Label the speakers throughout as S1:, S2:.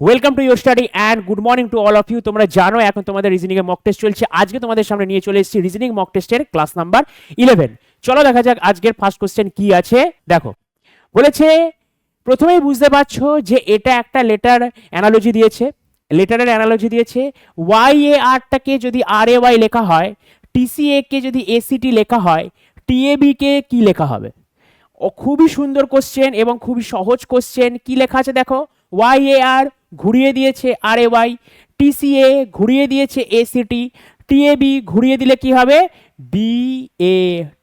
S1: Welcome to your study and good morning to all of you তোমরা জানো, এখন তোমাদের রিজনিং এর মক টেস্ট চলছে। আজকে তোমাদের সামনে নিয়ে চলে এসেছি রিজনিং মক টেস্টের ক্লাস নাম্বার ইলেভেন চলো দেখা যাক আজকের ফার্স্ট কোশ্চেন কি আছে। দেখো, বলেছে, প্রথমেই বুঝতে পারছ যে এটা একটা লেটার অ্যানালজি দিয়েছে। লেটারের অ্যানালজি দিয়েছে ওয়াই এ আরটাকে যদি আর এ ওয়াই লেখা হয় টিসিএ কে যদি এসিটি লেখা হয় টিএবি কে কি লেখা হবে? ও খুবই সুন্দর কোশ্চেন এবং খুবই সহজ কোশ্চেন কি লেখা আছে দেখো? ওয়াই এ আর ঘুরিয়ে দিয়েছে আর ওয়াই টিসিএ ঘুরিয়ে দিয়েছে এসিটি টিএবি ঘুরিয়ে দিলে কি হবে? বি এ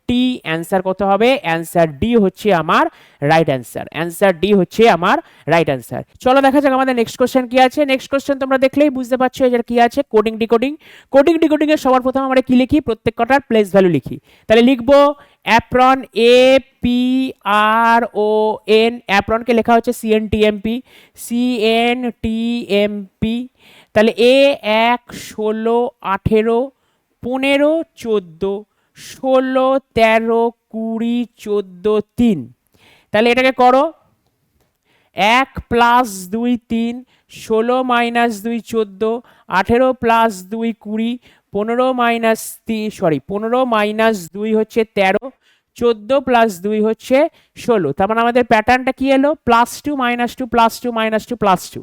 S1: টি অ্যান্সার কত হবে? অ্যান্সার ডি হচ্ছে আমার রাইট অ্যান্সার অ্যান্সার ডি হচ্ছে আমার রাইট অ্যান্সার চলো দেখা যাক আমাদের নেক্সট কোশ্চেন কি আছে? নেক্সট কোশ্চেন তোমরা দেখলেই বুঝতে পারছ এর কি আছে? কোডিং ডিকোডিং কোডিং ডিকোডিং এর সবার প্রথমে আমরা কি লিখি? প্রত্যেক কটার প্লেস ভ্যালু লিখি। তাহলে লিখব apron A P R O N অ্যাপ্রনকে লেখা হচ্ছে সিএন টিএমপি সিএন টিএমপি তাহলে এ এক, ষোলো, আঠেরো, পনেরো, চোদ্দ। ষোলো, তেরো, কুড়ি, চোদ্দ, তিন। তাহলে এটাকে করো। এক প্লাস দুই তিন, ষোলো মাইনাস দুই চোদ্দ, আঠেরো প্লাস দুই কুড়ি, পনেরো মাইনাস তি সরি, পনেরো মাইনাস দুই হচ্ছে তেরো, চোদ্দ প্লাস দুই হচ্ছে ষোলো। তার মানে আমাদের প্যাটার্নটা কি এলো? Plus two minus two, plus two minus two, plus two.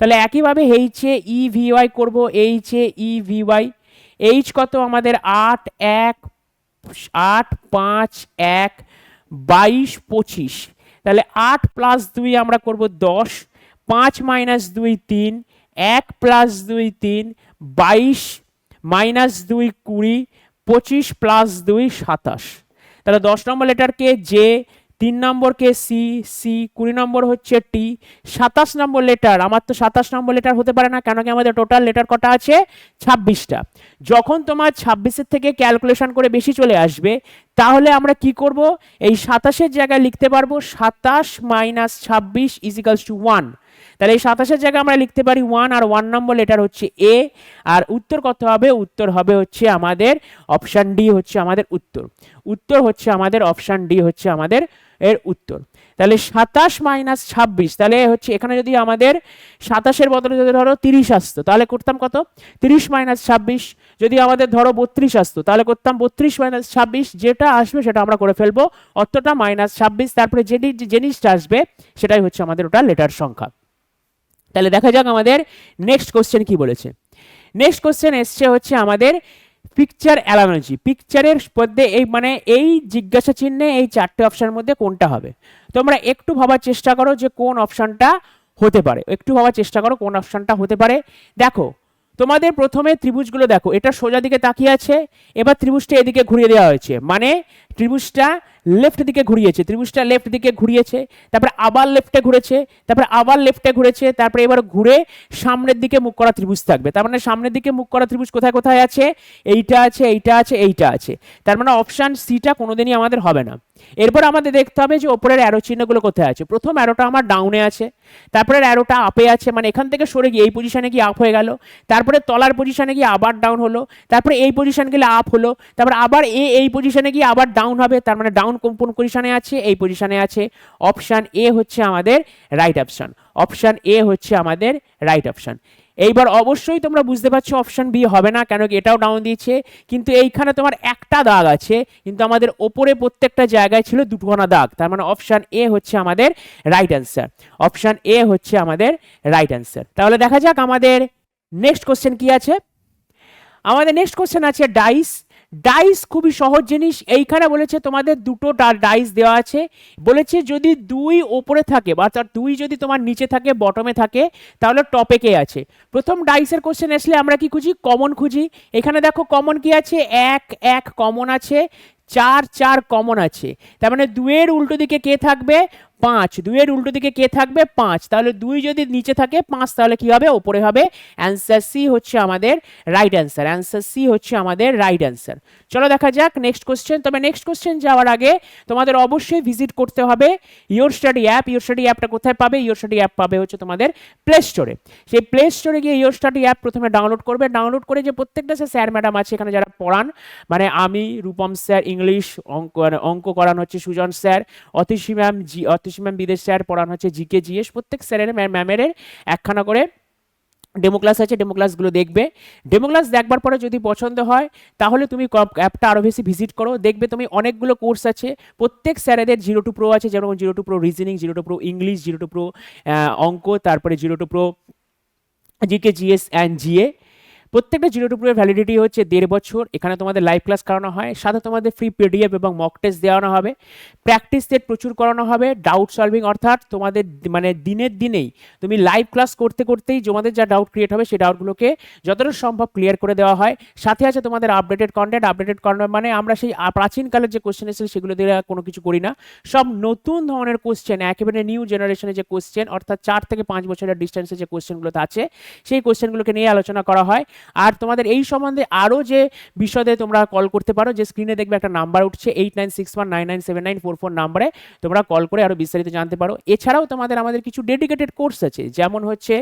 S1: তাহলে একইভাবে এইচে ই ভিওয়াই করব এইচে ই ভিওয়াই এইচ কত? আমাদের আট, এক আট, পাঁচ, এক, বাইশ, পঁচিশ। তাহলে আট প্লাস দুই আমরা করব দশ, পাঁচ মাইনাস দুই, তিন, এক প্লাস দুই, তিন, বাইশ মাইনাস দুই, কুড়ি, পঁচিশ প্লাস দুই, সাতাশ। তাহলে দশ নম্বর লেটারকে জে তিন নম্বরকে সি সি কুড়ি নম্বর হচ্ছে টি সাতাশ নম্বর লেটার আমার তো সাতাশ নম্বর লেটার হতে পারে না, কেন কি আমাদের টোটাল লেটার কটা আছে? ছাব্বিশটা। যখন তোমার ছাব্বিশের থেকে ক্যালকুলেশন করে বেশি চলে আসবে, তাহলে আমরা কি করব? এই সাতাশের জায়গায় লিখতে পারব সাতাশ মাইনাস ছাব্বিশ ইজিক্যালস টু ওয়ান তাহলে এই সাতাশের জায়গায় আমরা লিখতে পারি ওয়ান আর ওয়ান নম্বর লেটার হচ্ছে এ আর উত্তর কত হবে? উত্তর হবে হচ্ছে আমাদের অপশান ডি হচ্ছে আমাদের উত্তর। উত্তর হচ্ছে আমাদের অপশান ডি হচ্ছে আমাদের এর উত্তর। তাহলে সাতাশ মাইনাস ছাব্বিশ, তাহলে হচ্ছে এখানে যদি আমাদের সাতাশের বদলে যদি ধরো তিরিশ আসতো, তাহলে করতাম কত? তিরিশ মাইনাস ছাব্বিশ, যদি আমাদের ধরো বত্রিশ আসতো, তাহলে করতাম বত্রিশ মাইনাস ছাব্বিশ, যেটা আসবে সেটা আমরা করে ফেলব। অতটা মাইনাস ছাব্বিশ, তারপরে যেটি যে জিনিসটা আসবে সেটাই হচ্ছে আমাদের ওটা লেটার সংখ্যা। তাহলে দেখা যাক আমাদের নেক্সট কোশ্চেন কি বলেছে। নেক্সট কোশ্চেন এসছে হচ্ছে আমাদের পিকচার অ্যালানোজি পিকচারের মধ্যে এই মানে এই জিজ্ঞাসা চিহ্নে এই চারটে অপশানের মধ্যে কোনটা হবে? তোমরা একটু ভাবার চেষ্টা করো যে কোন অপশানটা হতে পারে। একটু ভাবার চেষ্টা করো কোন অপশানটা হতে পারে। দেখো, তোমাদের প্রথমে ত্রিভুজগুলো দেখো। এটা সোজা দিকে তাকিয়ে আছে। এবার ত্রিভুজটা এদিকে ঘুরিয়ে দেওয়া হয়েছে। মানে ত্রিভুজটা লেফট দিকে ঘুরিয়েছে, ত্রিভুজটা লেফট দিকে ঘুরিয়েছে, তারপরে আবার লেফটে ঘুরেছে, তারপরে আবার লেফটে ঘুরেছে, তারপরে এবার ঘুরে সামনের দিকে মুখ করা ত্রিভুজ থাকবে। তার মানে সামনের দিকে মুখ করা ত্রিভুজ কোথায় কোথায় আছে? এইটা আছে এইটা আছে এইটা আছে। তার মানে অপশান সিটা কোনোদিনই আমাদের হবে না। এরপর আমাদের দেখতে হবে যে ওপরের অ্যারো চিহ্নগুলো কোথায় আছে। প্রথম অ্যারোটা আমার ডাউনে আছে, তারপরে অ্যারোটা আপে আছে মানে এখান থেকে সরে গিয়ে এই পজিশনে গিয়ে আপ হয়ে গেল, তারপরে তলার পজিশনে গিয়ে আবার ডাউন হলো, তারপরে এই পজিশন গেলে আপ হলো, তারপর আবার এ, এই পজিশনে গিয়ে আবার ডাউন হবে, তার মানে ডাউন কোন পজিশনে আছে? এই পজিশনে আছে। অপশান এ হচ্ছে আমাদের রাইট অপশান অপশান এ হচ্ছে আমাদের রাইট অপশান এইবার অবশ্যই তোমরা বুঝতে পারছ অপশন বি হবে না, কেন কি এটাও ডাউন দিয়েছে। কিন্তু এইখানে তোমার একটা দাগ আছে, কিন্তু আমাদের ওপরে প্রত্যেকটা জায়গায় ছিল দুটোখানা দাগ। তার মানে অপশন এ হচ্ছে আমাদের রাইট অ্যান্সার অপশন এ হচ্ছে আমাদের রাইট অ্যান্সার তাহলে দেখা যাক আমাদের নেক্সট কোশ্চেন কি আছে? আমাদের নেক্সট কোশ্চেন আছে ডাইস ডাইস খুবই সহজ জিনিস। এইখানে বলেছে তোমাদের দুটো ডাইস দেওয়া আছে। বলেছে যদি দুই ওপরে থাকে বা তার দুই যদি তোমার নিচে থাকে, বটমে থাকে, তাহলে টপে কে আছে? প্রথম ডাইসের কোশ্চেন আসলে আমরা কি খুঁজি? কমন খুঁজি। এখানে দেখো কমন কি আছে? এক এক কমন আছে, চার চার কমন আছে। তার মানে দুয়ের উল্টো দিকে কে থাকবে? পাঁচ। দুইয়ের উল্টো দিকে কে থাকবে? পাঁচ। তাহলে দুই যদি নিচে থাকে, পাঁচ তাহলে কি হবে? ওপরে হবে অ্যান্সার সি হচ্ছে আমাদের রাইট অ্যান্সার অ্যান্সার সি হচ্ছে আমাদের রাইট অ্যান্সার চলো দেখা যাক নেক্সট কোশ্চেন তবে নেক্সট কোশ্চেন যাওয়ার আগে তোমাদের অবশ্যই ভিজিট করতে হবে your study app your study অ্যাপটা কোথায় পাবে? ইয়োর স্টাডি অ্যাপ পাবে হচ্ছে তোমাদের প্লে স্টোরে সেই প্লে স্টোরে গিয়ে ইয়োর স্টাডি অ্যাপ প্রথমে ডাউনলোড করবে। ডাউনলোড করে যে প্রত্যেকটা সে স্যার ম্যাডাম আছে এখানে যারা পড়ান মানে আমি, রূপম স্যার ইংলিশ, অঙ্ক অঙ্ক করান হচ্ছে Sujan sir Atishi ma'am ji, Atishi Ashis ma'am Bidesh sir পড়ানো হচ্ছে জিকে, জিএস, প্রত্যেক স্যারের ম্যামের একখানা করে ডেমো ক্লাস আছে, ডেমো ক্লাসগুলো দেখবে। ডেমো ক্লাস দেখবার পরে যদি পছন্দ হয়, তাহলে তুমি অ্যাপটা আরও বেশি ভিজিট করো। দেখবে তুমি অনেকগুলো কোর্স আছে। প্রত্যেক স্যারেদের জিরো টু প্রো আছে, যেমন zero to pro reasoning, zero to pro English, zero to pro অঙ্ক, তারপরে zero to pro GK, GS, and GA. প্রত্যেকটা জিরো টু প্রোয়ের ভ্যালিডিটি হচ্ছে দেড় বছর। এখানে তোমাদের লাইভ ক্লাস করানো হয়, সাথে তোমাদের ফ্রি পিডিএফ এবং মক টেস্ট দেওয়ানো হবে। প্র্যাকটিস সেট প্রচুর করানো হবে ডাউট সলভিং অর্থাৎ তোমাদের মানে দিনের দিনেই তুমি লাইভ ক্লাস করতে করতেই তোমাদের যা ডাউট ক্রিয়েট হবে, সেই ডাউটগুলোকে যতটা সম্ভব ক্লিয়ার করে দেওয়া হয়। সাথে আছে তোমাদের আপডেটেড কন্টেন্ট আপডেটেড কন্টেন্ট মানে আমরা সেই প্রাচীনকালের যে কোশ্চেন এসেছিল সেগুলো দিয়ে কোনো কিছু করি না। সব নতুন ধরনের কোশ্চেন একেবারে নিউ জেনারেশনের যে কোশ্চেন অর্থাৎ চার থেকে পাঁচ বছরের ডিস্টেন্সে যে কোশ্চেনগুলোতে আছে, সেই কোশ্চেনগুলোকে নিয়ে আলোচনা করা হয়। আর তোমাদের এই সম্বন্ধে আরও যে বিশদে তোমরা কল করতে পারো, যে স্ক্রিনে দেখবে একটা নাম্বার উঠছে eight nine six one nine nine seven nine four four নাম্বারে তোমরা কল করে আরও বিস্তারিত জানতে পারো। এছাড়াও তোমাদের আমাদের কিছু ডেডিকেটেড কোর্স আছে, যেমন হচ্ছে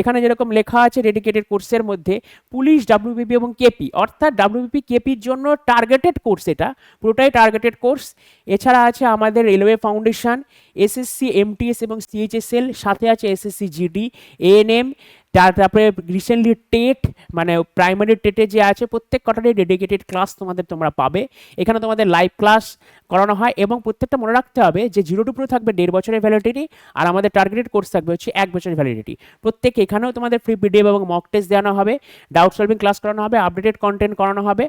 S1: এখানে যেরকম লেখা আছে ডেডিকেটেড কোর্সের মধ্যে পুলিশ ডাব্লিউবিপি এবং কেপি অর্থাৎ ডাব্লিউবিপি কেপির জন্য টার্গেটেড কোর্স এটা, পুরোটাই টার্গেটেড কোর্স এছাড়া আছে আমাদের রেলওয়ে ফাউন্ডেশন এসএসসি এমটিএস এবং সিএইচএসএল সাথে আছে এসএসসি জিডি এএনএম তারপরে রিসেন্টলি টেট মানে প্রাইমারি টেটে যে আছে, প্রত্যেক কটারই ডেডিকেটেড ক্লাস তোমাদের তোমরা পাবে। এখানে তোমাদের লাইভ ক্লাস করানো হয় এবং প্রত্যেকটা মনে রাখতে হবে যে জিরো টু প্রো থাকবে দেড় বছরের ভ্যালিডিটি আর আমাদের টার্গেটেড কোর্স থাকবে হচ্ছে এক বছরের ভ্যালিডিটি প্রত্যেক এখানেও তোমাদের ফ্রি পিডিএফ এবং মক টেস্ট দেওয়ানো হবে ডাউট সলভিং ক্লাস করানো হবে আপডেটেড কন্টেন্ট করানো হবে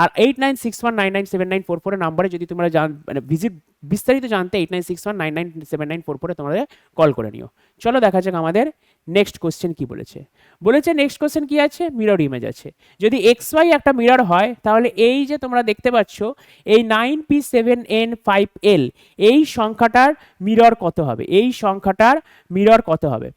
S1: আর eight nine six one nine nine seven nine four ফোরের নাম্বারে যদি তোমরা জান মানে ভিজিট বিস্তারিত জানতে eight nine six one nine nine seven nine four ফোরে তোমাদের কল করে নিও। চলো দেখা যাক আমাদের নেক্সট কোশ্চেন কি বলেছে? বলেছে নেক্সট কোশ্চেন কি আছে? মিরর ইমেজ আছে। যদি এক্স ওয়াই একটা মিরর হয়, তাহলে এই যে তোমরা দেখতে পাচ্ছ, এই nine P seven N five L, এই সংখ্যাটার মিরর কত হবে? এই সংখ্যাটার মিরর কত হবে?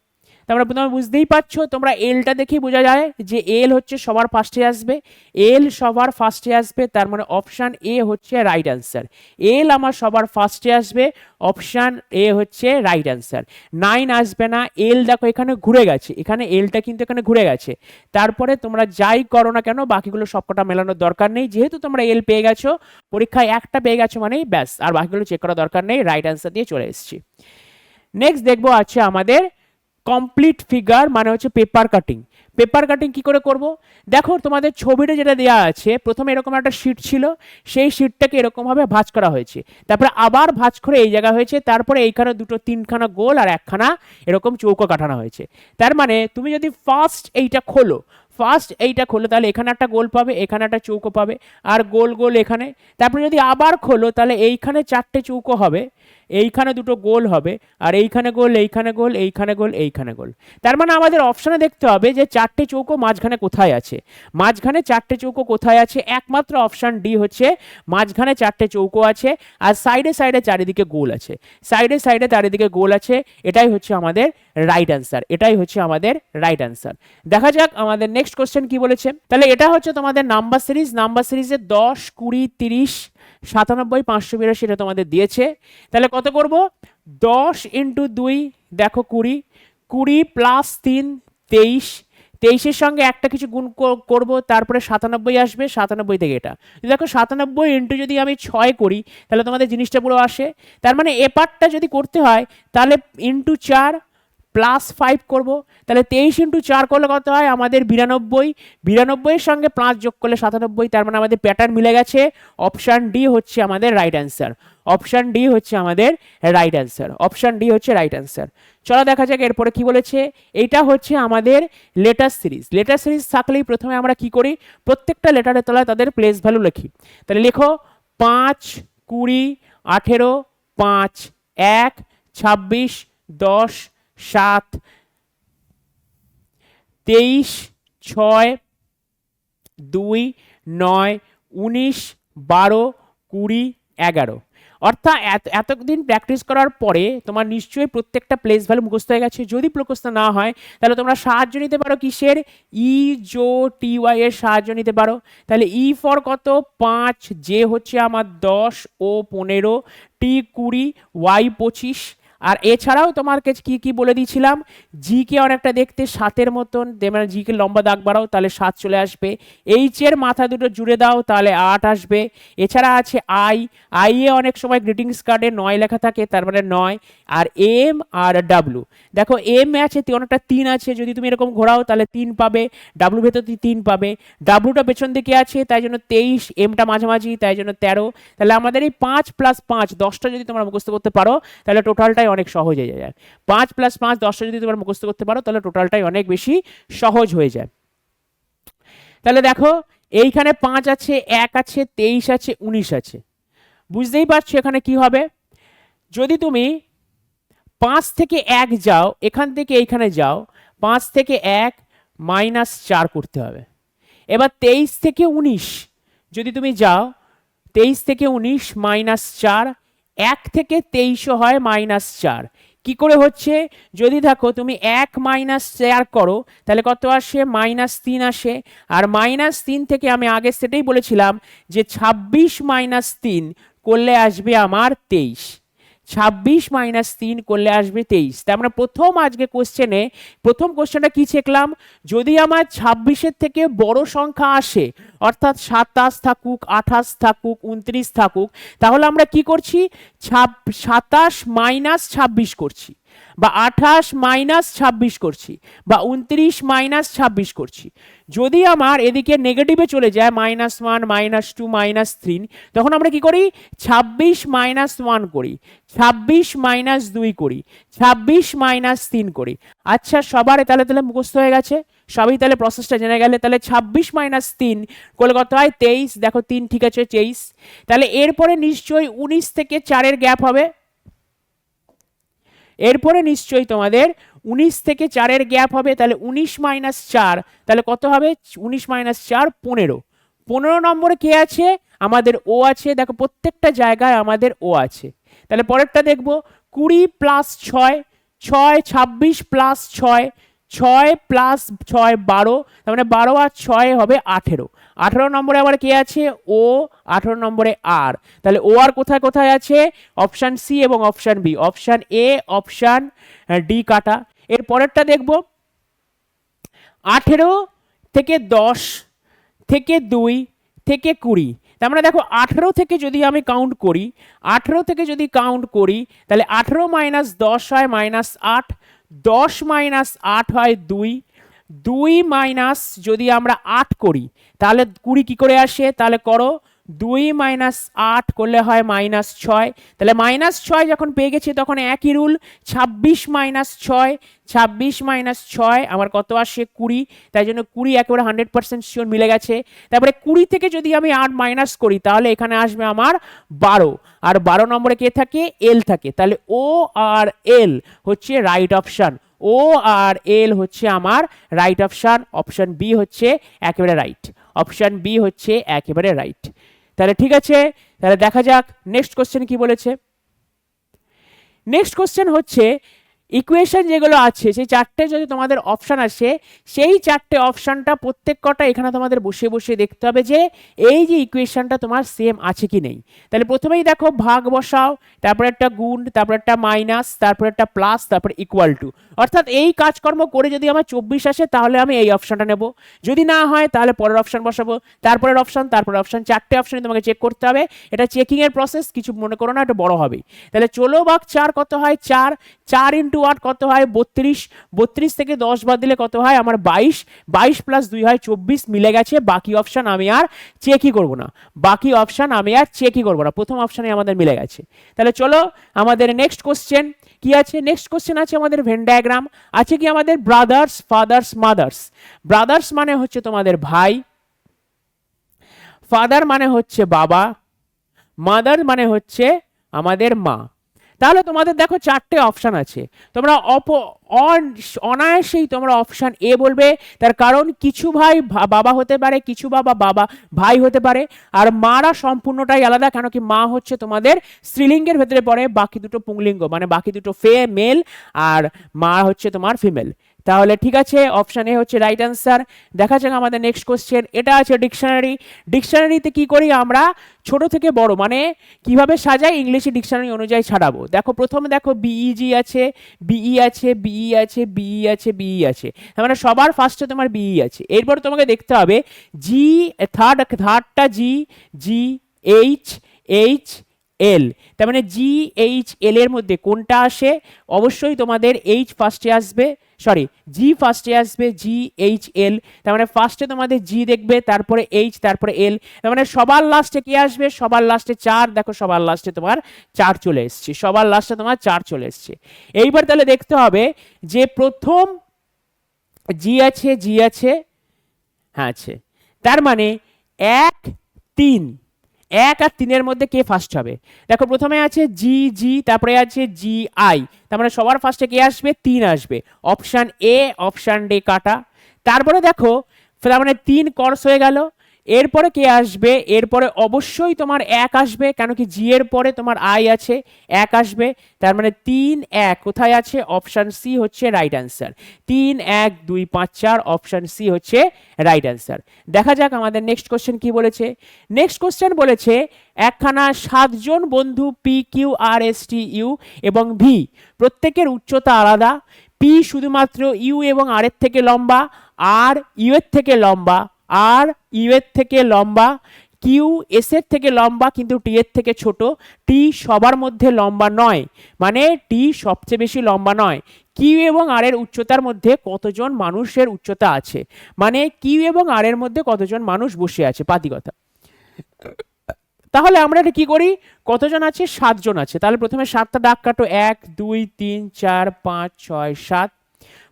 S1: তোমরা প্রথমে বুঝতেই পারছ? তোমরা এলটা দেখেই বোঝা যায় যে এল হচ্ছে সবার ফার্স্টে আসবে। এল সবার ফার্স্টে আসবে, তার মানে অপশান এ হচ্ছে রাইট অ্যান্সার এল আমার সবার ফার্স্টে আসবে অপশান এ হচ্ছে রাইট অ্যান্সার নাইন আসবে না এল দেখো এখানে ঘুরে গেছে। এখানে এলটা কিন্তু এখানে ঘুরে গেছে। তারপরে তোমরা যাই করো না কেন, বাকিগুলো সবকটা মেলানোর দরকার নেই। যেহেতু তোমরা এল পেয়ে গেছো, পরীক্ষায় একটা পেয়ে গেছো মানেই ব্যাস, আর বাকিগুলো চেক করার দরকার নেই রাইট অ্যান্সার দিয়ে চলে এসেছি। নেক্সট দেখব আছে আমাদের কমপ্লিট ফিগার মানে হচ্ছে পেপার কাটিং পেপার কাটিং কি করে করব? দেখো, তোমাদের ছবিটা যেটা দেওয়া আছে, প্রথমে এরকম একটা শিট ছিল, সেই শিটটাকে এরকমভাবে ভাঁজ করা হয়েছে। তারপরে আবার ভাঁজ করে এই জায়গা হয়েছে, তারপরে এইখানে দুটো তিনখানা গোল আর একখানা এরকম চৌকো কাটানো হয়েছে। তার মানে তুমি যদি ফার্স্ট এইটা খোলো ফার্স্ট এইটা খোলো, তাহলে এখানে একটা গোল পাবে, এখানে একটা চৌকো পাবে, আর গোল গোল এখানে। তারপরে যদি আবার খোলো, তাহলে এইখানে চারটে চৌকো হবে এইখানে দুটো গোল হবে, আর এইখানে গোল এইখানে গোল এইখানে গোল এইখানে গোল। তার মানে আমাদের অপশানে দেখতে হবে যে চারটে চৌকো মাঝখানে কোথায় আছে। মাঝখানে চারটে চৌকো কোথায় আছে? একমাত্র অপশান ডি হচ্ছে মাঝখানে চারটে চৌকো আছে, আর সাইডে সাইডে চারিদিকে গোল আছে। সাইডে সাইডে চারিদিকে গোল আছে, এটাই হচ্ছে আমাদের রাইট অ্যান্সার এটাই হচ্ছে আমাদের রাইট অ্যান্সার দেখা যাক আমাদের নেক্সট কোশ্চেন কি বলেছে। তাহলে এটা হচ্ছে তোমাদের নাম্বার সিরিজ নাম্বার সিরিজে দশ, কুড়ি, তিরিশ সাতানব্বই পাঁচশো বিরাশি এটা তোমাদের দিয়েছে। তাহলে কত করব? দশ ইন্টু দুই, দেখো কুড়ি। কুড়ি প্লাস তিন, তেইশ। তেইশের সঙ্গে একটা কিছু গুণ কর- করব, তারপরে সাতানব্বই আসবে, সাতানব্বই থেকে এটা। দেখো সাতানব্বই ইন্টু যদি আমি ছয় করি, তাহলে তোমাদের জিনিসটা পুরো আসে। তার মানে এ পার্টটা যদি করতে হয়, তাহলে ইন্টু চার প্লাস ফাইভ করব। তাহলে তেইশ ইন্টু চার করলে কত হয়? আমাদের বিরানব্বই। বিরানব্বইয়ের সঙ্গে পাঁচ যোগ করলে সাতানব্বই, তার মানে আমাদের প্যাটার্ন মিলে গেছে। অপশান ডি হচ্ছে আমাদের রাইট অ্যান্সার অপশান ডি হচ্ছে আমাদের রাইট অ্যান্সার অপশান ডি হচ্ছে রাইট অ্যান্সার চলো দেখা যাক এরপরে কি বলেছে। এইটা হচ্ছে আমাদের লেটার সিরিজ লেটার সিরিজ থাকলেই প্রথমে আমরা কি করি? প্রত্যেকটা লেটারের তলায় তাদের প্লেস ভ্যালু লিখি। তাহলে লেখো পাঁচ, কুড়ি, আঠেরো, পাঁচ, এক, ছাব্বিশ, দশ সাত, তেইশ, ছয়, দুই, নয়, উনিশ, বারো, কুড়ি, এগারো। অর্থাৎ এত, এতদিন প্র্যাকটিস করার পরে তোমার নিশ্চয়ই প্রত্যেকটা প্লেস ভ্যালু মুখস্থ হয়ে গেছে। যদি মুখস্থ না হয়, তাহলে তোমরা সাহায্য নিতে পারো কিসের? ই জো টি ওয়াই এর সাহায্য নিতে পারো। তাহলে ই ফর কত? পাঁচ জে হচ্ছে আমার দশ ও পনেরো টি কুড়ি ওয়াই পঁচিশ আর এছাড়াও তোমাকে কি কি বলে দিয়েছিলাম? জি কে অনেকটা দেখতে সাতের মতন মানে জি কে লম্বা দাগ বাড়াও, তাহলে সাত চলে আসবে। এইচ এর মাথা দুটো জুড়ে দাও, তাহলে আট আসবে। এছাড়া আছে আই আই এ অনেক সময় গ্রিটিংস কার্ডে নয় লেখা থাকে, তার মানে নয়। আর এম আর ডাব্লু দেখো এম আছে অনেকটা তিন আছে, যদি তুমি এরকম ঘোরাও, তাহলে তিন পাবে। ডাব্লু ভেতর তিন পাবে। ডাব্লুটা পেছন দিকে আছে, তাই জন্য তেইশ এমটা মাঝামাঝি, তাই জন্য তেরো। তাহলে আমাদের এই পাঁচ প্লাস পাঁচ, দশটা যদি তোমরা মুখস্থ করতে পারো, তাহলে টোটালটাই অনেক সহজ হয়ে যায়। পাঁচ প্লাস পাঁচ, দশটা যদি তোমরা মুখস্থ করতে পারো, তাহলে টোটালটাই অনেক বেশি সহজ হয়ে যায়। তাহলে দেখো, এইখানে পাঁচ আছে, এক আছে, তেইশ আছে, উনিশ আছে। বুঝতেই পারছ এখানে কি হবে? যদি তুমি পাঁচ থেকে এক যাও, এখান থেকে এইখানে যাও, পাঁচ থেকে এক মাইনাস চার করতে হবে। এবার তেইশ থেকে উনিশ, যদি তুমি যাও, তেইশ থেকে উনিশ মাইনাস চার এক থেকে তেইশও হয় মাইনাস চার। কী করে হচ্ছে? যদি দেখো তুমি এক মাইনাস চার করো, তাহলে কত আসে? মাইনাস তিন আসে। আর মাইনাস তিন থেকে আমি আগে সেটাই বলেছিলাম যে ছাব্বিশ মাইনাস তিন করলে আসবে আমার তেইশ। ছাব্বিশ মাইনাস তিন করলে আসবে তেইশ। তার মানে প্রথম আজকে কোশ্চেনে প্রথম কোশ্চেনটা কি চেকলাম যদি আমার ছাব্বিশের থেকে বড় সংখ্যা আসে, অর্থাৎ সাতাশ থাকুক, আঠাশ থাকুক, উনত্রিশ থাকুক, তাহলে আমরা কি করছি? ছাব, সাতাশ মাইনাস ছাব্বিশ করছি। বা আঠাশ মাইনাস ছাব্বিশ করছি, বা উনত্রিশ মাইনাস ছাব্বিশ করছি। যদি আমার এদিকে নেগেটিভে চলে যায়, minus one, minus two, minus three, তখন আমরা কি করি? ছাব্বিশ মাইনাস ওয়ান করি, ছাব্বিশ মাইনাস দুই করি, ছাব্বিশ মাইনাস তিন করি। আচ্ছা সবার তাহলে তাহলে মুখস্থ হয়ে গেছে? সবই তাহলে প্রসেসটা জেনে গেলে তাহলে ছাব্বিশ মাইনাস তিন করলে কত হয় তেইশ, দেখো তিন ঠিক আছে, তেইশ। তাহলে এরপরে নিশ্চয়ই উনিশ থেকে চারের গ্যাপ হবে। এরপরে নিশ্চয়ই তোমাদের উনিশ থেকে চারের গ্যাপ হবে, তাহলে উনিশ মাইনাস চার, তাহলে কত হবে? উনিশ মাইনাস চার, পনেরো। পনেরো নম্বরে কে আছে? আমাদের ও আছে। দেখো, প্রত্যেকটা জায়গায় আমাদের ও আছে। তাহলে পরেরটা দেখব। কুড়ি প্লাস ছয় ছয় ছাব্বিশ প্লাস ছয় ছয় প্লাস ছয় বারো, তার মানে বারো আর ছয় হবে আঠেরো। আঠেরো নম্বরে আবার কে আছে? ও, আঠেরো নম্বরে আর। তাহলে ও আর কোথায় কোথায় আছে? অপশান সি এবং option B. Option A, option D কাটা। এর পরেরটা দেখব। আঠেরো থেকে দশ থেকে দুই থেকে কুড়ি। তার মানে দেখো, আঠেরো থেকে যদি আমি কাউন্ট করি, আঠেরো থেকে যদি কাউন্ট করি, তাহলে আঠেরো মাইনাস দশ হয় মাইনাস আট, দশ মাইনাস আট হয় দুই দুই মাইনাস যদি আমরা আট করি, তাহলে কুড়ি কি করে আসে? তাহলে করো দুই মাইনাস আট করলে হয় মাইনাস ছয়। তাহলে মাইনাস ছয় যখন পেয়ে গেছি তখন একই রুল, ছাব্বিশ মাইনাস ছয়, ছাব্বিশ মাইনাস ছয়, আমার কত আসে? কুড়ি। তাই জন্য কুড়ি একেবারে হান্ড্রেড পার্সেন্ট শিওর মিলে গেছে। তারপরে কুড়ি থেকে যদি আমি আট মাইনাস করি, তাহলে এখানে আসবে আমার বারো। আর বারো নম্বরে কে থাকে? এল থাকে। তাহলে ও আর এল হচ্ছে রাইট অপশান ও আর এল হচ্ছে আমার রাইট অপশান অপশান বি হচ্ছে একেবারে রাইট অপশান বি হচ্ছে একেবারে রাইট তাহলে ঠিক আছে, তাহলে দেখা যাক নেক্সট কোশ্চেন কি বলেছে? নেক্সট কোশ্চেন হচ্ছে ইকুয়েশন যেগুলো আছে, সেই চারটে যদি তোমাদের অপশান আসে, সেই চারটে অপশানটা প্রত্যেক কটা এখানে তোমাদের বসে বসে দেখতে হবে যে এই যে ইকুয়েশনটা তোমার সেম আছে কি নেই। তাহলে প্রথমেই দেখো ভাগ বসাও, তারপর একটা গুণ, তারপর একটা মাইনাস তারপর একটা প্লাস তারপর ইকুয়াল টু অর্থাৎ এই কাজকর্ম করে যদি আমার চব্বিশ আসে, তাহলে আমি এই অপশানটা নেব। যদি না হয়, তাহলে পরের অপশান বসাবো। তারপরের অপশান তারপরের অপশান চারটে অপশানে তোমাকে চেক করতে হবে। এটা চেকিংয়ের প্রসেস কিছু মনে করো না, এটা বড় হবে তাহলে চলো বাক চার কত হয়? চার। চার ইন্টু আট কত হয়? বত্রিশ বত্রিশ থেকে দশ বাদ দিলে কত হয়? আমার বাইশ বাইশ প্লাস দুই হয় চব্বিশ, মিলে গেছে। বাকি অপশান আমি আর চেকই করব না। বাকি অপশান আমি আর চেকই করব না। প্রথম অপশানে আমাদের মিলে গেছে। তাহলে চলো, আমাদের নেক্সট কোশ্চেন কি আছে? নেক্সট কোশ্চেন আছে আমাদের ভেন ডায়াগ্রাম আছে কি আমাদের ব্রাদার্স ফাদার্স মাদার্স ব্রাদার্স মানে হচ্ছে তোমাদের ভাই। ফাদার মানে হচ্ছে বাবা। মাদার মানে হচ্ছে আমাদের মা। তাহলে তোমাদের দেখো চারটে অপশান আছে। তোমরা অপ, অন- অনায়াসেই তোমরা অপশান এ বলবে, তার কারণ কিছু ভাই বাবা হতে পারে, কিছু বাবা বাবা ভাই হতে পারে, আর মারা সম্পূর্ণটাই আলাদা কেন কি মা হচ্ছে তোমাদের স্ত্রীলিঙ্গের ভেতরে পড়ে, বাকি দুটো পুংলিঙ্গ মানে বাকি দুটো ফে, মেল, আর মা হচ্ছে তোমার ফিমেল। তাহলে ঠিক আছে অপশন এ হচ্ছে রাইট অ্যান্সার দেখা যাক আমাদের নেক্সট কোশ্চেন এটা আছে ডিকশনারি ডিকশনারিতে কি করি আমরা? ছোট থেকে বড় মানে কীভাবে সাজাই? ইংলিশে ডিকশনারি অনুযায়ী ছাড়াবো দেখো, প্রথমে দেখো বিইজি আছে বিই আছে বিই আছে বিই আছে বিই আছে। তার মানে সবার ফার্স্টে তোমার বিই আছে। এরপর তোমাকে দেখতে হবে G third থার্ডটা G G H H L তার মানে জি এইচ এল এর মধ্যে কোনটা আসে? অবশ্যই তোমাদের এইচ ফার্স্টে আসবে সরি জি ফার্স্টে আসবে জি এইচ এল তার মানে ফার্স্টে তোমাদের জি দেখবে, তারপরে এইচ তারপরে এল তার মানে সবার লাস্টে কি আসবে? সবার লাস্টে চার। দেখো সবার লাস্টে তোমার চার চলে এসছে। সবার লাস্টে তোমার চার চলে এসছে। এইবার তাহলে দেখতে হবে যে প্রথম জি আছে জি আছে হ্যাঁ আছে। তার মানে এক, তিন। এক আর তিনের মধ্যে কে ফার্স্ট হবে? দেখো, প্রথমে আছে জি জি তারপরে আছে জি আই তার মানে সবার ফার্স্টে কে আসবে? তিন আসবে। অপশান এ অপশান ডে কাটা। তারপরে দেখো, তার মানে তিন করস হয়ে গেল। এরপরে কে আসবে? এরপরে অবশ্যই তোমার এক আসবে কেন কি জি এর পরে তোমার আই আছে, এক আসবে। তার মানে তিন, এক। কোথায় আছে? অপশান সি হচ্ছে রাইট অ্যান্সার। তিন, এক, দুই, পাঁচ, চার, অপশান সি হচ্ছে রাইট অ্যান্সার। দেখা যাক আমাদের নেক্সট কোশ্চেন কি বলেছে। নেক্সট কোশ্চেন বলেছে, একখানা সাতজন বন্ধু P Q R S T U এবং ভি প্রত্যেকের উচ্চতা আলাদা। পি শুধুমাত্র ইউ এবং আর এর থেকে লম্বা আর ইউ এর থেকে লম্বা আর ইউ এর থেকে লম্বা কিউ এস এর থেকে লম্বা কিন্তু টি এর থেকে ছোট। টি সবার মধ্যে লম্বা নয় মানে টি সবচেয়ে বেশি লম্বা নয়। কিউ এবং আর এর উচ্চতার মধ্যে কতজন মানুষের উচ্চতা আছে? মানে কিউ এবং আর এর মধ্যে কতজন মানুষ বসে আছে? পাতিকথা তাহলে আমরা এটা কি করি? কতজন আছে? সাতজন আছে। তাহলে প্রথমে সাতটা ডাক কাটো। এক, দুই, তিন, চার, পাঁচ, ছয়, সাত।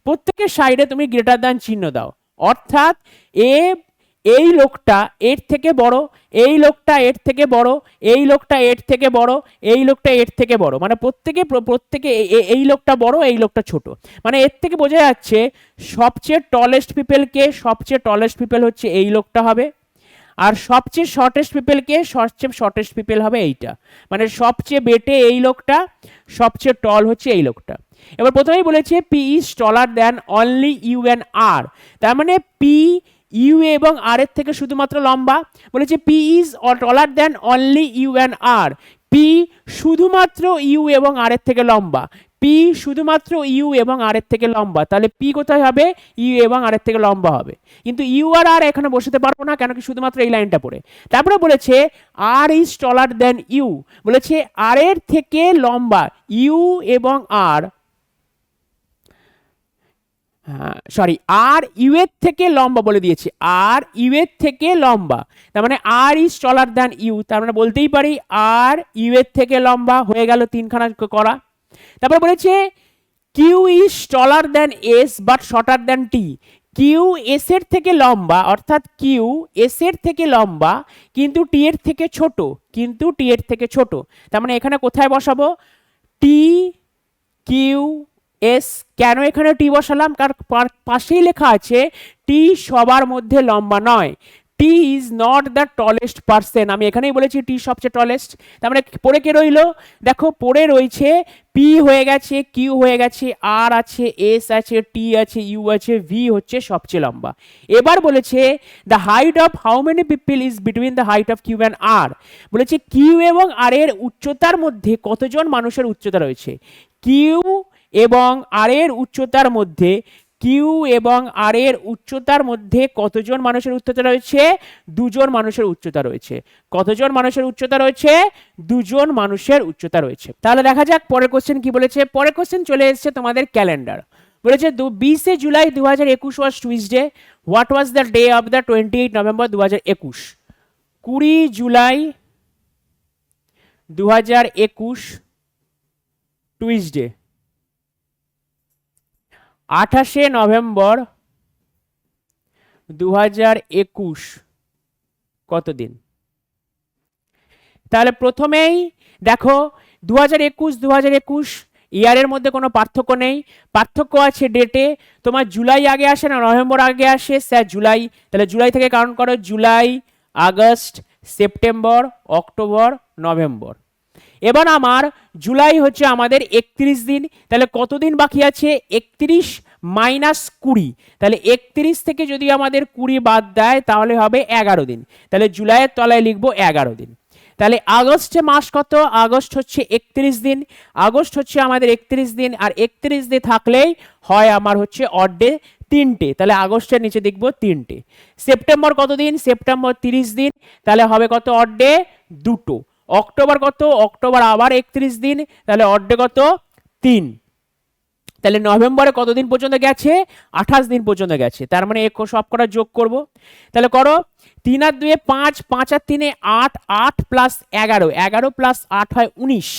S1: প্রত্যেকের সাইডে তুমি গ্রেটার দ্যান চিহ্ন দাও। অর্থাৎ এ এই লোকটা এর থেকে বড়, এই লোকটা এর থেকে বড়, এই লোকটা এর থেকে বড়, এই লোকটা এর থেকে বড়। মানে প্রত্যেকে প্রত্যেকে এই লোকটা বড়, এই লোকটা ছোট। মানে এর থেকে বোঝা যাচ্ছে সবচেয়ে টলেস্ট পিপলকে সবচেয়ে টলেস্ট পিপল হচ্ছে এই লোকটা হবে। আর সবচেয়ে শর্টেস্ট পিপলকে সবচেয়ে শর্টেস্ট পিপল হবে এইটা। মানে সবচেয়ে বেটে এই লোকটা, সবচেয়ে টল হচ্ছে এই লোকটা। এবার প্রথমেই বলেছে P is taller than only U and R তার মানে পি ইউ এবং আর এর থেকে শুধুমাত্র লম্বা। বলেছে P is taller than only U and R P শুধুমাত্র ইউ এবং আর এর থেকে লম্বা। পি শুধুমাত্র ইউ এবং আর এর থেকে লম্বা। তাহলে পি কোথায় হবে? ইউ এবং আর এর থেকে লম্বা হবে। কিন্তু ইউ আর আর এখানে বসাতে পারব না, কেন কি শুধুমাত্র এই লাইনটা পড়ে। তারপরে বলেছে R is trawler then you বলেছে আর এর থেকে লম্বা। ইউ এবং আর সরি আর ইউ এর থেকে লম্বা বলে দিয়েছে। আর ইউ এর থেকে লম্বা। তার মানে R is taller than U তার মানে বলতেই পারি আর ইউ এর থেকে লম্বা হয়ে গেল তিনখানা করা। তারপর বলেছে Q is taller than S but shorter than T Q S এর থেকে লম্বা, অর্থাৎ কিউ এস এর থেকে লম্বা, কিন্তু টি এর থেকে ছোট, কিন্তু টি এর থেকে ছোট। তার মানে এখানে কোথায় বসাবো? টি কিউ এস, কেন এখানে টি বসালাম? কার পাশেই লেখা আছে, টি সবার মধ্যে লম্বা নয়। T is not the tallest person. আমি এখানেই বলেছি টি সবচেয়ে টলেস্ট। তার মানে পড়ে কে রইল? দেখো, পড়ে রয়েছে পি হয়ে গেছে কিউ হয়ে গেছে আর আছে এস আছে টি আছে ইউ আছে ভি হচ্ছে সবচেয়ে লম্বা। এবার বলেছে the height of how many people is between the height of Q and R বলেছে কিউ এবং আর এর উচ্চতার মধ্যে কতজন মানুষের উচ্চতা রয়েছে? কিউ এবং আর এর উচ্চতার মধ্যে কিউ এবং আর এর উচ্চতার মধ্যে কতজন মানুষের উচ্চতা রয়েছে? দুজন মানুষের উচ্চতা রয়েছে। কতজন মানুষের উচ্চতা রয়েছে? দুজন মানুষের উচ্চতা রয়েছে। তাহলে দেখা যাক পরের কোশ্চেন কি বলেছে। পরের কোশ্চেন চলে এসেছে তোমাদের ক্যালেন্ডার বলেছে দু, বিশে জুলাই দু হাজার একুশ was Tuesday what was the day of the twenty eight November দু হাজার একুশ? কুড়ি জুলাই দু হাজার একুশ টুইসডে আঠাশে নভেম্বর দু হাজার একুশ। কতদিন? তাহলে প্রথমেই দেখো দু হাজার একুশ দু হাজার একুশ ইয়ারের মধ্যে কোনো পার্থক্য নেই। পার্থক্য আছে ডেটে, তোমার জুলাই আগে আসে না, নভেম্বর আগে আসে, স্যার জুলাই, তাহলে জুলাই থেকে কারণ করো, July, August, September, October, November. এবার আমার জুলাই হচ্ছে আমাদের একত্রিশ দিন, তাহলে কতদিন বাকি আছে? একত্রিশ মাইনাস কুড়ি। তাহলে একত্রিশ থেকে যদি আমাদের কুড়ি বাদ দেয়, তাহলে হবে এগারো দিন। তাহলে জুলাইয়ের তলায় লিখব এগারো দিন। তাহলে আগস্টে মাস কত? আগস্ট হচ্ছে একত্রিশ দিন। আগস্ট হচ্ছে আমাদের একত্রিশ দিন, আর একত্রিশ দিন থাকলেই হয় আমার হচ্ছে অড্ডে তিনটে। তাহলে আগস্টের নিচে দেখব তিনটে। সেপ্টেম্বর কত দিন সেপ্টেম্বর তিরিশ দিন। তাহলে হবে কত? অড্ডে দুটো। অক্টোবর কত? অক্টোবর আবার একত্রিশ দিন, তাহলে অড্ডে কত? তিন। তাহলে নভেম্বরে কতদিন পর্যন্ত গেছে? আঠাশ দিন পর্যন্ত গেছে। তার মানে এক সব কটা যোগ করব। তাহলে করো, তিন আর দুয়ে পাঁচ পাঁচ আর তিনে আট আট প্লাস এগারো। এগারো প্লাস আট হয় উনিশ।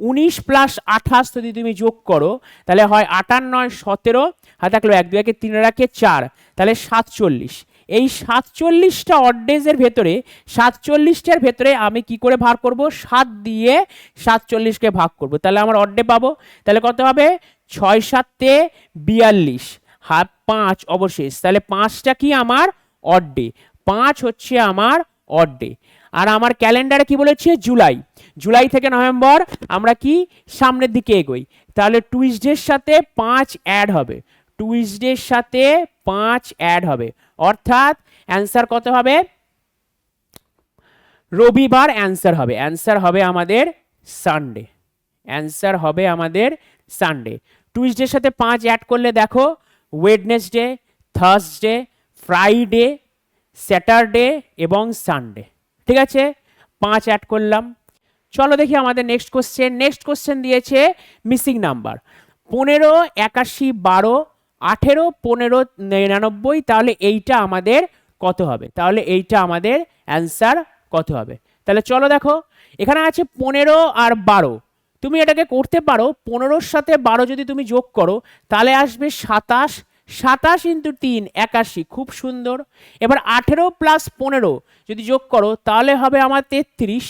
S1: উনিশ প্লাস আঠাশ যদি তুমি যোগ করো, তাহলে হয় আটান্ন নয় সতেরো, হাতে থাকল এক, দুই, একে তিন রাখে চার। তাহলে সাতচল্লিশ। এই সাতচল্লিশটা অড্ডেজের ভেতরে, সাতচল্লিশটার ভেতরে আমি কি করে ভাগ করব? সাত দিয়ে সাতচল্লিশকে ভাগ করব। তাহলে আমার অড্ডে পাবো। তাহলে কত হবে? ছয় সাতে বিয়াল্লিশ। হাফ পাঁচ অবশেষ। তাহলে পাঁচটা কি আমার অড্ডে পাঁচ হচ্ছে আমার অড্ডে আর আমার ক্যালেন্ডারে কি বলেছে? জুলাই। জুলাই থেকে নভেম্বর আমরা কি? সামনের দিকে এগোই। তাহলে টুইসডের সাথে পাঁচ অ্যাড হবে। টুইসডের সাথে পাঁচ অ্যাড হবে। অর্থাৎ অ্যান্সার কত হবে? রবিবার অ্যান্সার হবে। অ্যান্সার হবে আমাদের সানডে। অ্যান্সার হবে আমাদের সানডে। টুইসডের সাথে পাঁচ অ্যাড করলে দেখো, ওয়েডনেসডে, থার্সডে, ফ্রাইডে, স্যাটারডে এবং সানডে। ঠিক আছে? পাঁচ অ্যাড করলাম। চলো দেখি আমাদের নেক্সট কোশ্চেন। নেক্সট কোশ্চেন দিয়েছে মিসিং নাম্বার। পনেরো, একাশি, বারো আঠেরো, পনেরো, নিরানব্বই, তাহলে এইটা আমাদের কত হবে? তাহলে এইটা আমাদের অ্যান্সার কত হবে? তাহলে চলো দেখো, এখানে আছে পনেরো আর বারো। তুমি এটাকে করতে পারো, পনেরোর সাথে বারো যদি তুমি যোগ করো, তাহলে আসবে সাতাশ। সাতাশ ইন্টু তিন, একাশি, খুব সুন্দর। এবার আঠেরো প্লাস পনেরো যদি যোগ করো, তাহলে হবে আমার তেত্রিশ।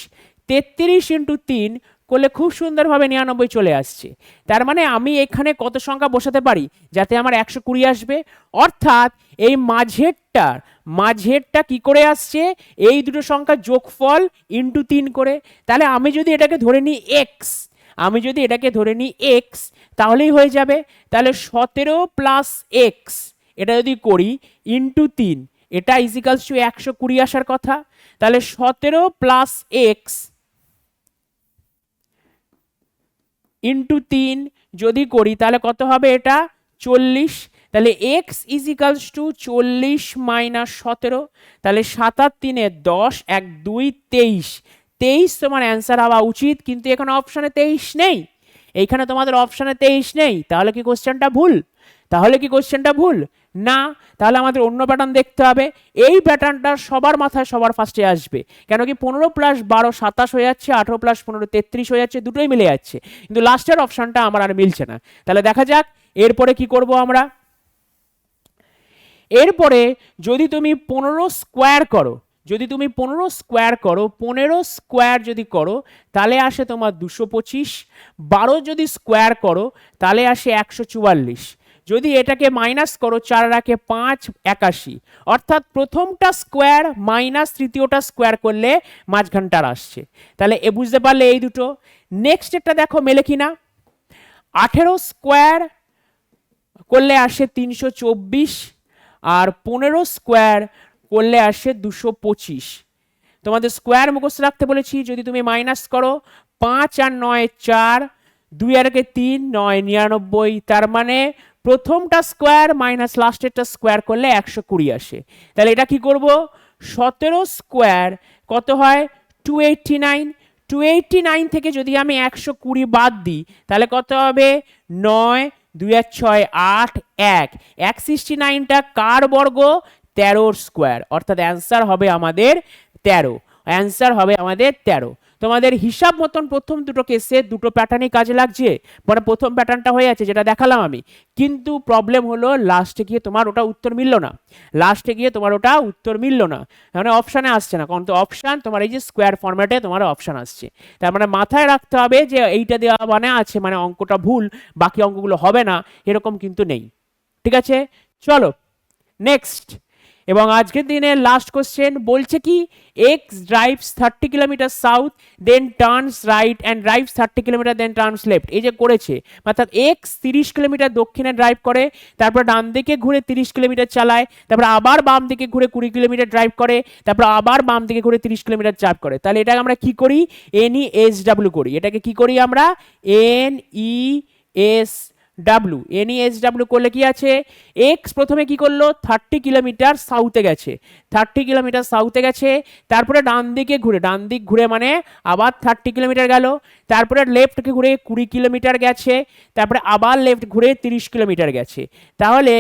S1: তেত্রিশ ইন্টু তিন করলে খুব সুন্দরভাবে নিরানব্বই চলে আসছে। তার মানে আমি এখানে কত সংখ্যা বসাতে পারি? যাতে আমার একশো কুড়ি আসবে। অর্থাৎ এই মাঝেরটার মাঝেরটা কি করে আসছে? এই দুটো সংখ্যা যোগফল ইন্টু তিন করে। তাহলে আমি যদি এটাকে ধরে নিই এক্স আমি যদি এটাকে ধরে নিই এক্স তাহলেই হয়ে যাবে। তাহলে সতেরো প্লাস এক্স এটা যদি করি ইন্টু তিন, এটা ইজিক্যালস টু একশো কুড়ি আসার কথা। তাহলে সতেরো প্লাস এক্স ইন্টু তিন যদি করি, তাহলে কত হবে এটা? চল্লিশ। তাহলে এক্স ইজিকালস টু চল্লিশ মাইনাস সতেরো। তাহলে সাত আর তিনে দশ, এক, দুই, তেইশ। তেইশ তোমার অ্যান্সার হওয়া উচিত, কিন্তু এখানে অপশানে তেইশ নেই। এইখানে তোমাদের অপশানে তেইশ নেই। তাহলে কি কোশ্চেনটা ভুল? তাহলে কি কোশ্চেনটা ভুল? না, তাহলে আমাদের অন্য প্যাটার্ন দেখতে হবে। এই প্যাটার্নটা সবার মাথায় সবার ফার্স্টে আসবে। কেন কি পনেরো প্লাস বারো সাতাশ হয়ে যাচ্ছে, আঠেরো প্লাস পনেরো তেত্রিশ হয়ে যাচ্ছে, দুটোই মিলে যাচ্ছে। কিন্তু লাস্টের অপশানটা আমার আর মিলছে না। তাহলে দেখা যাক, এরপরে কি করব আমরা? এরপরে যদি তুমি পনেরো স্কোয়ার করো, যদি তুমি পনেরো স্কোয়ার করো, পনেরো স্কোয়ার যদি করো, তাহলে আসে তোমার দুশো পঁচিশ। বারো যদি স্কোয়ার করো, তাহলে আসে একশো চুয়াল্লিশ। যদি এটাকে মাইনাস করো, চার রাখে পাঁচ, একাশি। অর্থাৎ প্রথমটা স্কোয়ার মাইনাস তৃতীয়টা স্কোয়ার করলে মাঝখানটার আসছে। তাহলে এ বুঝতে পারলে এই দুটো। নেক্সট একটা দেখো মেলে কিনা। আঠেরো স্কোয়ার করলে আসে তিনশো চব্বিশ আর পনেরো স্কোয়ার করলে আসে দুশো পঁচিশ। তোমাদের স্কোয়ার মুখস্থ রাখতে বলেছি, যদি তুমি মাইনাস করো, পাঁচ আর নয় চার, দুই আর একে তিন, নয় নিরানব্বই। তার মানে প্রথমটা স্কোয়ার মাইনাস লাস্টেরটা স্কোয়ার করলে একশো কুড়ি আসে। তাহলে এটা কি করব? সতেরো স্কোয়ার কত হয়? Two eighty nine two eighty nine থেকে যদি আমি একশো কুড়ি বাদ দিই, তাহলে কত হবে? নয়, দুই আর ছয়, আট, এক। এক সিক্সটি নাইনটা কার বর্গ? তেরোর স্কোয়ার। অর্থাৎ অ্যান্সার হবে আমাদের তেরো। অ্যান্সার হবে আমাদের তেরো। তোমাদের হিসাব মতন প্রথম দুটো কেসে দুটো প্যাটার্নই কাজে লাগছে। পরে প্রথম প্যাটার্নটা হয়ে যাচ্ছে, যেটা দেখালাম আমি। কিন্তু প্রবলেম হলো লাস্টে গিয়ে তোমার ওটা উত্তর মিললো না। লাস্টে গিয়ে তোমার ওটা উত্তর মিললো না। মানে অপশানে আসছে না। কারণ তো অপশান তোমার এই যে স্কোয়ার ফর্ম্যাটে তোমার অপশান আসছে। তার মানে মাথায় রাখতে হবে যে এইটা দেওয়া মানে আছে মানে অঙ্কটা ভুল, বাকি অঙ্কগুলো হবে না, এরকম কিন্তু নেই। ঠিক আছে? চলো নেক্সট এবং আজকের দিনে লাস্ট কোশ্চেন বলছে কি X drives thirty kilometre south then turns right and drives thirty kilometre then turns left এই যে করেছে, অর্থাৎ এক্স তিরিশ কিলোমিটার দক্ষিণে ড্রাইভ করে, তারপর ডান দিকে ঘুরে তিরিশ কিলোমিটার চালায়, তারপর আবার বাম দিকে ঘুরে কুড়ি কিলোমিটার ড্রাইভ করে, তারপর আবার বাম দিকে ঘুরে তিরিশ কিলোমিটার ড্রাইভ করে। তাহলে এটাকে আমরা কি করি? এন ই এস ডাব্লিউ করি। এটাকে কি করি আমরা? N E S W NES S W করলে কি আছে? এক্স প্রথমে কি করল? থার্টি কিলোমিটার সাউথে গেছে। থার্টি কিলোমিটার সাউথে গেছে, তারপরে ডান দিকে ঘুরে, ডান দিক ঘুরে মানে আবার থার্টি কিলোমিটার গেল, তারপরে লেফটকে ঘুরে কুড়ি কিলোমিটার গেছে, তারপরে আবার লেফট ঘুরে তিরিশ কিলোমিটার গেছে। তাহলে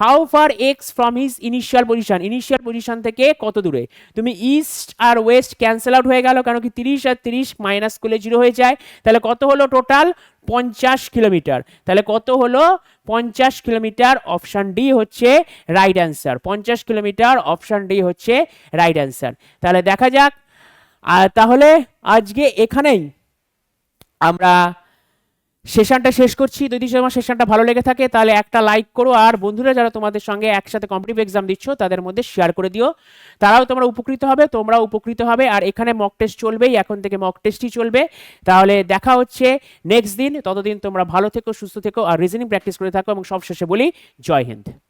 S1: how far X from his initial position initial position থেকে কত দূরে? তুমি ইস্ট আর ওয়েস্ট ক্যান্সেল আউট হয়ে গেল, কেন কি তিরিশ আর তিরিশ মাইনাস করলে জিরো হয়ে যায়। তাহলে কত হলো টোটাল পঞ্চাশ কিলোমিটার তাহলে কত হলো? পঞ্চাশ কিলোমিটার অপশান ডি হচ্ছে রাইট অ্যান্সার পঞ্চাশ কিলোমিটার অপশান ডি হচ্ছে রাইট অ্যান্সার তাহলে দেখা যাক। তাহলে আজকে এখানেই আমরা সেশনটা শেষ করছি। যদি তোমার সেশনটা ভালো লেগে থাকে, তাহলে একটা লাইক করো। আর বন্ধুরা, যারা তোমাদের সঙ্গে একসাথে কম্পিটিভ এক্সাম দিচ্ছ, তাদের মধ্যে শেয়ার করে দিও। তারাও তোমরা উপকৃত হবে, তোমরাও উপকৃত হবে। আর এখানে মক টেস্ট চলবেই, এখন থেকে মক টেস্টই চলবে। তাহলে দেখা হচ্ছে নেক্সট দিন। ততদিন তোমরা ভালো থেকো, সুস্থ থেকো, আর রিজনিং প্র্যাকটিস করে থাকো। এবং সবশেষে বলি, জয় হিন্দ।